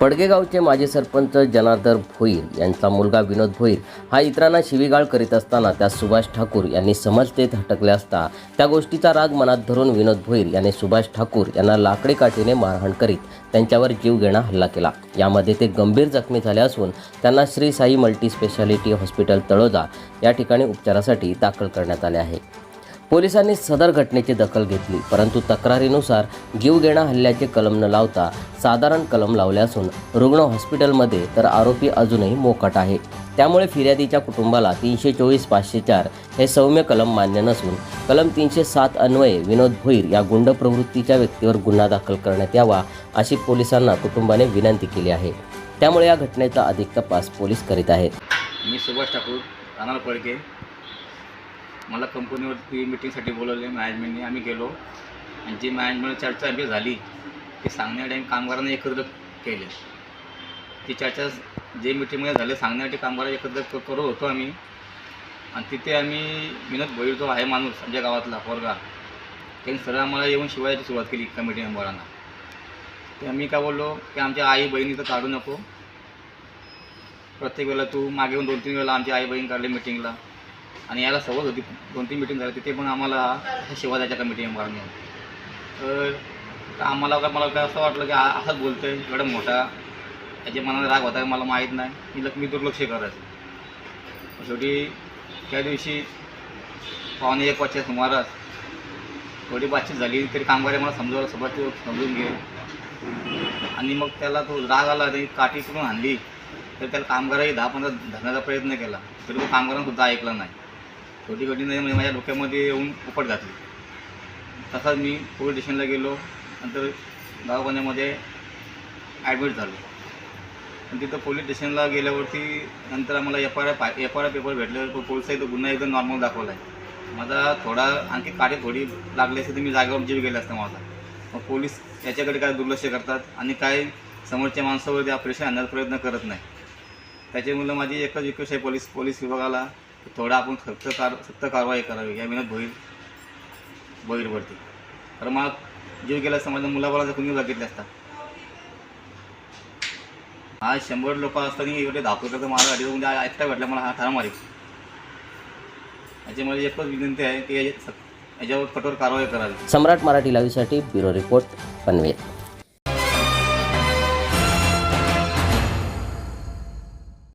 पडगेगावचे माजी सरपंच जनार्दन भोईर यांचा मुलगा विनोद भोईर हा इतरांना शिवीगाळ करीत असताना त्या सुभाष ठाकूर यांनी समजतेत हटकले असता त्या गोष्टीचा राग मनात धरून विनोद भोईर यांनी सुभाष ठाकूर यांना लाकडी काठीने मारहाण करीत त्यांच्यावर जीवघेणा हल्ला केला. यामध्ये ते गंभीर जखमी झाले असून त्यांना Shri Sai multi specialty hospital Taloja या ठिकाणी उपचारासाठी दाखल करण्यात आले आहे. पोलिसांनी सदर घटनेची दखल घेतली परंतु तक्रारीनुसार जीवघेणा हल्ल्याचे कलम न लावता साधारण कलम लावले असून रुग्ण हॉस्पिटलमध्ये तर आरोपी अजूनही मोकाट आहे. त्यामुळे फिर्यादीच्या कुटुंबाला तीनशे चोवीस पाचशे चार हे सौम्य कलम मान्य नसून कलम तीनशे सात अन्वये विनोद भोईर या गुंड प्रवृत्तीच्या व्यक्तीवर गुन्हा दाखल करण्यात यावा अशी पोलिसांना कुटुंबाने विनंती केली आहे. त्यामुळे या घटनेचा अधिक तपास पोलीस करीत आहेत. मी सुभाष ठाकूर अनाल पडके मला कंपनीवरती मिटिंगसाठी बोलवले मॅनेजमेंटने आम्ही गेलो. आणि जी मॅनेजमेंट चर्चा आमची झाली ती सांगण्यासाठी आम्ही कामगारांना एकत्र केले. ती चर्चा जे मिटिंगमध्ये झाले सांगण्यासाठी कामगार एकत्र करत होतो आम्ही. आणि तिथे आम्ही विनोद भोईर जो आहे माणूस आमच्या गावातला पोरगा त्यांनी सरळ आम्हाला येऊन शिवायची सुरुवात केली कमिटी मेंबरांना ते आम्ही काय बोललो की आमच्या आई बहिणी तर काढू नको. प्रत्येक वेळेला तू मागे येऊन दोन तीन वेळेला आमची आई बहीण काढली मिटिंगला आणि याला सवय होती दोन तीन मिटिंग झाली तिथे पण आम्हाला शिवा द्यायच्या कमिटी मेंबरने तर तर आम्हाला काय मला काय असं वाटलं की असंच बोलतं आहे एवढा मोठा याच्या मनाला राग होता मला माहीत नाही. मी लक्ष मी दुर्लक्ष करायचं शेवटी त्या दिवशी पावणे एक वाजच्या सुमारास थोडी बातचीत झाली तरी कामगार मला समजवलं सोबत तू समजून घे. आणि मग त्याला तो राग आला तरी काठी करून आणली. तर त्याला कामगाराही दहा पंधरा धरण्याचा प्रयत्न केला. तरी तो कामगारांसुद्धा ऐकला नाही. छोटी घटना म्हणजे माझ्या डोक्यामध्ये येऊन उपट घातली तसाच मी पोलीस स्टेशनला गेलो नंतर दवाखान्यामध्ये ॲडमिट झालो. आणि तिथं पोलीस स्टेशनला गेल्यावरती नंतर आम्हाला F I R F I paper भेटले तो पोलिसाही तो गुन्हा एकदम नॉर्मल दाखवला आहे माझा थोडा आणखी काठी थोडी लागली असते तर मी जागेवर जीव गेला असता माझा. मग पोलीस याच्याकडे काय दुर्लक्ष करतात आणि काय समोरच्या माणसावरती प्रेशर आणण्याचा प्रयत्न करत नाही. त्याच्यामुळं माझी एकच रिक्वेस्ट आहे पोलीस पोलीस विभागाला. थोडा आपण सक्त कार सक्त कारवाई करावी या विनंत भोईर भोईरवरती तर मग जीव गेला असता माझ्या मुलाबाळाचा कुणी बघितले असता. आज शंभर लोक असताना एवढे धावतो करतं मला अडीच म्हणजे एकटा भेटला मला हा ठार मारेल याच्यामुळे एकच विनंती आहे की याच्यावर कठोर कारवाई करावी. सम्राट मराठी लाईव्हसाठी ब्युरो रिपोर्ट पनवेल.